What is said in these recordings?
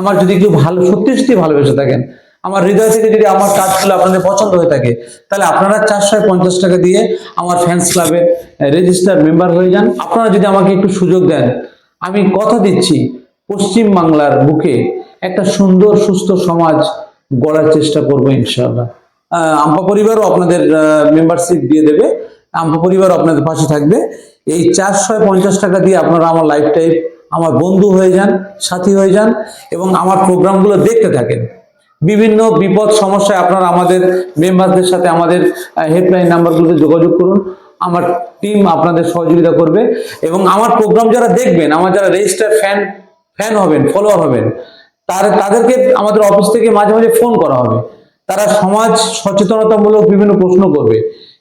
আমার যদি কেউ ভালো সত্যি সত্যি ভালোবেসে থাকেন আমার হৃদয় থেকে যদি আমার কাজগুলো আপনাদের পছন্দ হয়ে থাকে তাহলে আপনারা চারশো পঞ্চাশ টাকা দিয়ে আমার ফ্যান্স ক্লাবে রেজিস্টার মেম্বার হয়ে যান। আপনারা যদি আমাকে একটু সুযোগ দেন আমি কথা দিচ্ছি পশ্চিম বাংলার বুকে একটা সুন্দর সুস্থ সমাজ গড়ার চেষ্টা করব ইনশাআল্লাহ। আহ, আম্পা পরিবারও আপনাদের মেম্বারশিপ দিয়ে দেবে। আম্পা পরিবার আপনাদের পাশে থাকবে। এই চারশো পঞ্চাশ টাকা দিয়ে আপনারা আমার লাইফ টাইম আমার বন্ধু হয়ে যান, সাথী হয়ে যান এবং আমার প্রোগ্রামগুলো দেখতে থাকেন। বিভিন্ন বিপদ সমস্যায় আপনারা আমাদের মেম্বারদের সাথে আমাদের হেল্পলাইন নাম্বারগুলোতে যোগাযোগ করুন। আমার টিম আপনাদের সহযোগিতা করবে এবং আমার প্রোগ্রাম যারা দেখবেন, আমার যারা রেজিস্টার ফ্যান ফ্যান হবেন ফলোয়ার হবেন, তার, তাদেরকে আমাদের অফিস থেকে মাঝে মাঝে ফোন করা হবে। তারা সমাজ সচেতনতামূলক বিভিন্ন প্রশ্ন করবে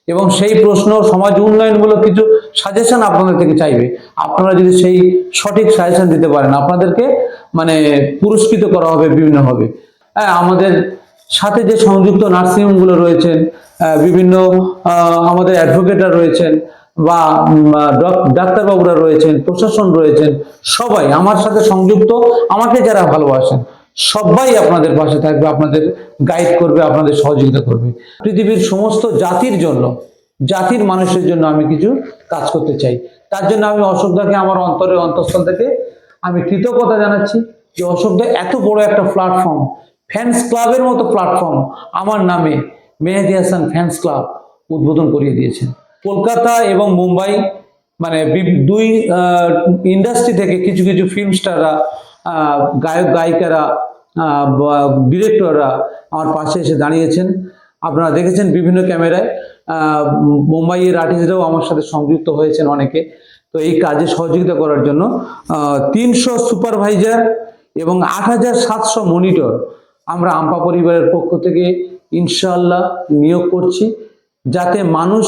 এবং সেই প্রশ্ন সমাজ উন্নয়নমূলক কিছু সাজেশন আপনাদের থেকে চাইবে। আপনারা যদি সেই সঠিক সাজেশন দিতে পারেন, আপনাদেরকে মানে পুরস্কৃত করা হবে বিভিন্নভাবে হ্যাঁ আমাদের সাথে যে সংযুক্ত নার্সিংহোমগুলো রয়েছেন বিভিন্ন আমাদের অ্যাডভোকেটরা রয়েছেন, বা ডাক্তারবাবুরা রয়েছেন, প্রশাসন রয়েছেন, সবাই আমার সাথে সংযুক্ত, আমাকে যারা ভালোবাসেন, সবাই আপনাদের পাশে থাকবে, আপনাদের গাইড করবে, আপনাদের সহযোগিতা করবে। পৃথিবীর সমস্ত জাতির জন্য জাতির মানুষের জন্য আমি কিছু কাজ করতে চাই। তার জন্য আমি অশোকদাকে আমার অন্তরের অন্তঃস্থল থেকে আমি কৃতজ্ঞতা জানাচ্ছি যে অশোকদা এত বড় একটা প্ল্যাটফর্ম ফ্যান্স ক্লাবের মতো প্ল্যাটফর্ম আমার নামে মেহেদি হাসান ফ্যান্স ক্লাব উদ্বোধন করিয়ে দিয়েছেন। কলকাতা এবং মুম্বাই মানে দুই ইন্ডাস্ট্রি থেকে কিছু কিছু ফিল্ম স্টাররা গায়ক, গায়িকারা ডিরেক্টররা আমার পাশে এসে দাঁড়িয়েছেন। আপনারা দেখেছেন বিভিন্ন ক্যামেরায় মুম্বাইয়ের আর্টিস্টরাও আমার সাথে সংযুক্ত হয়েছেন অনেকে। তো এই কাজে সহযোগিতা করার জন্য তিনশো সুপারভাইজার এবং আট হাজার সাতশো মনিটর আমরা আম্পা পরিবারের পক্ষ থেকে ইনশাল্লাহ নিয়োগ করছি, যাতে মানুষ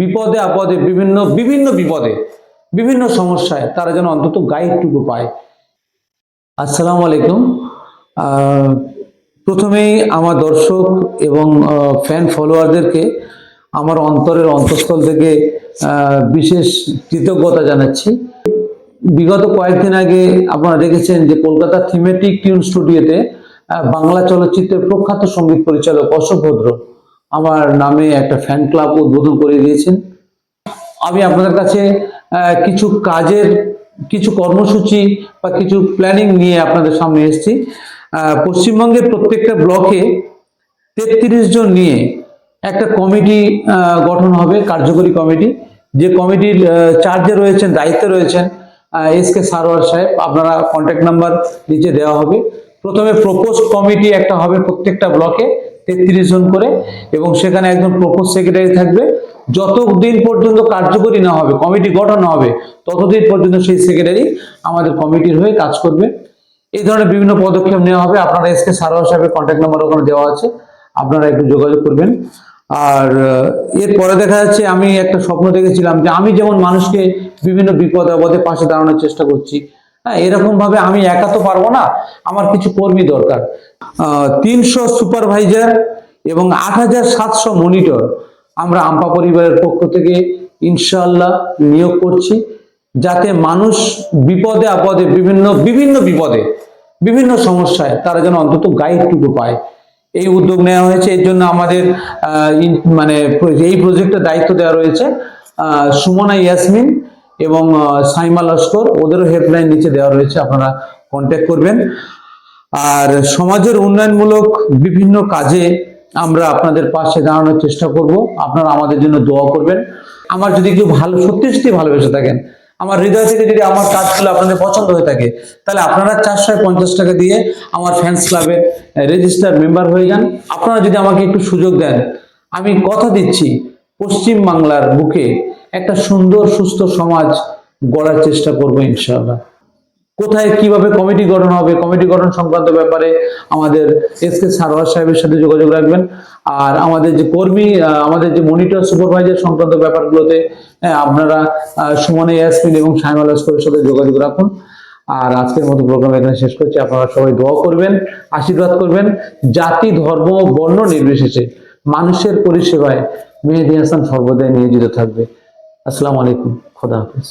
বিপদে আপদে বিভিন্ন বিভিন্ন বিপদে, বিভিন্ন সমস্যায় তারা যেন অন্তত গাইডটুকু পায়। আসসালামু আলাইকুম। প্রথমেই আমার দর্শক এবং ফ্যান ফলোয়ারদেরকে আমার অন্তরের অন্তঃস্থল থেকে বিশেষ কৃতজ্ঞতা জানাচ্ছি। বিগত কয়েকদিন আগে আপনারা দেখেছেন যে কলকাতা থিমেটিক টিউন স্টুডিওতে বাংলা চলচ্চিত্রের প্রখ্যাত সংগীত পরিচালক অশোক ভদ্র আমার নামে একটা ফ্যান ক্লাব উদ্বোধন করে দিয়েছেন। আমি আপনাদের কাছে কিছু কাজের, কিছু কর্মসূচি বা কিছু প্ল্যানিং নিয়ে আপনাদের সামনে এসেছি। পশ্চিমবঙ্গের প্রত্যেকটা ব্লকে তেত্রিশ জন নিয়ে একটা কমিটি গঠন হবে, কার্যকরী কমিটি। যে কমিটির চার্জে রয়েছেন, দায়িত্বে রয়েছেন এস কে সারোয়ার সাহেব, আপনারা কন্ট্যাক্ট নাম্বার নিচে দেওয়া হবে। প্রথমে প্রপোজ কমিটি একটা হবে প্রত্যেকটা ব্লকে তেত্রিশ জন করে, এবং সেখানে একজন প্রপোজ সেক্রেটারি থাকবে। যতদিন পর্যন্ত কার্যকরী না হবে, কমিটি গঠন হবে, ততদিন পর্যন্ত সেই সেক্রেটারি আমাদের কমিটির হয়ে কাজ করবে। এই ধরনের বিভিন্ন পদক্ষেপ নেওয়া হবে। আপনারা এস কে সারোয়ার সাহেবের কন্ট্যাক্ট নাম্বার ওখানে দেওয়া আছে। আপনারা একটু যোগাযোগ করবেন। আর এরপরে দেখা যাচ্ছে আমি একটা স্বপ্ন দেখেছিলাম যে আমি যেমন মানুষকে বিভিন্ন বিপদ আপদে পাশে দাঁড়ানোর চেষ্টা করছি হ্যাঁ এরকম ভাবে আমি একা তো পারব না। আমার কিছু কর্মী দরকার। তিনশো সুপারভাইজার এবং আট হাজার সাতশো মনিটর আমরা আম্পা পরিবারের পক্ষ থেকে ইনশাল্লাহ নিয়োগ করছি। যাতে মানুষ বিপদে, আপদে, বিভিন্ন বিভিন্ন বিপদে, বিভিন্ন সমস্যায় তারা যেন অন্তত গাইডটুকু পায়। এই উদ্যোগ নেওয়া হয়েছে, এর জন্য আমাদের মানে এই প্রজেক্টের দায়িত্ব দেওয়া রয়েছে সুমনা ইয়াসমিন এবং সাইমা লস্কর। ওদেরও হেল্পলাইন নিচে দেওয়া রয়েছে, আপনারা কন্ট্যাক্ট করবেন। আর সমাজের উন্নয়নমূলক বিভিন্ন কাজে আমরা আপনাদের পাশে দাঁড়ানোর চেষ্টা করব। আপনারা আমাদের জন্য দোয়া করবেন। আমার যদি কেউ ভালো, সত্যি সত্যি ভালোবেসে থাকেন আমার হৃদয় থেকে যদি আমার কাজগুলো আপনাদের পছন্দ হয়ে থাকে, তাহলে আপনারা চারশো পঞ্চাশ টাকা দিয়ে আমার ফ্যান্স ক্লাবে রেজিস্টার মেম্বার হয়ে যান। আপনারা যদি আমাকে একটু সুযোগ দেন, আমি কথা দিচ্ছি পশ্চিম বাংলার বুকে একটা সুন্দর, সুস্থ সমাজ গড়ার চেষ্টা করব ইনশাআল্লাহ। কোথায় কীভাবে কমিটি গঠন হবে কমিটি গঠন সংক্রান্ত ব্যাপারে আমাদের এস কে সারোয়ার সাহেবের সাথে যোগাযোগ রাখবেন। আর আমাদের যে কর্মী আমাদের যে মনিটর সুপারভাইজার সংক্রান্ত ব্যাপারগুলোতে হ্যাঁ, আপনারা সুমনে ইয়াসমিন এবং সাইমা লস্করের সাথে যোগাযোগ রাখুন। আর আজকের মতো প্রোগ্রাম এখানে শেষ করছি। আপনারা সবাই দোয়া করবেন আশীর্বাদ করবেন। জাতি ধর্ম বর্ণ নির্বিশেষে মানুষের পরিষেবায় মেহেদি হাসান সর্বদাই নিয়োজিত থাকবে। আসসালামু আলাইকুম। খোদা হাফিজ।